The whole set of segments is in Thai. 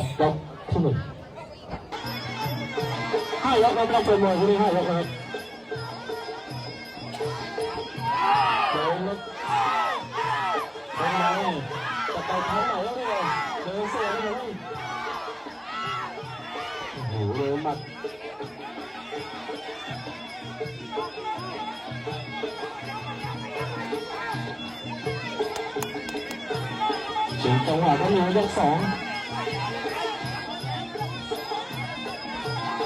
ดยกที่หนึ่งห้ายกครับเราเป็นมวยคู่นี้ห้ายกนะครับเดินแล้วเป็นไงจะไปทางไหนแล้วเนี่ยเดินเสียเลยโอ้โหเดินหมัดถึงจังหวะก็มียกสอง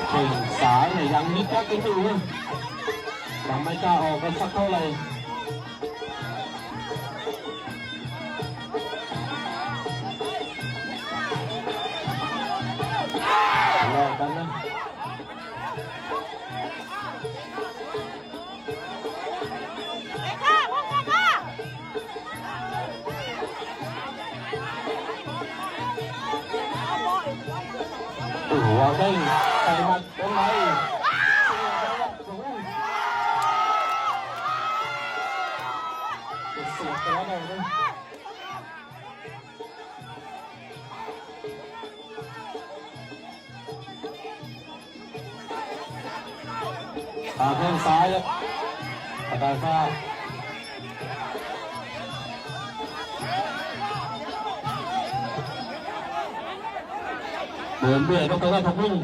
เข่งสายเนี่ยยังนิดกักกันอยู่ยังไม่กล้าออกกันสักเท่าไหร่แลกกันนะเด็กค่ะพวเด็กค่ะโอ้โหวาง ได้ใส่หมัดตรงไหนเสียบไปแล้วนะตาแข้งซ้ายครับปากกาฟ้าเดินเบียดก็ตัวละทวิ่ง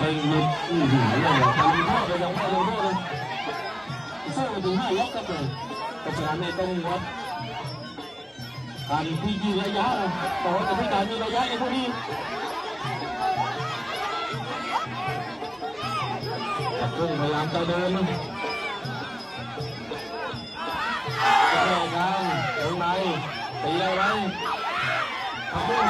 ใช่หยุดอื้อหือเลยทำท่าไปยังไม่ลงโทษเลยสู้ไปถึงห้ายกครับเลยเพราะฉะนั้นเนี่ยต้องวัดการที่ยืนระยะต่อจากที่การมีระยะในพวกนี้ตะกุ้งพยายามจะเดินแก้กลางตรงในตีอะไรไว้ตะกุ้งเสียบข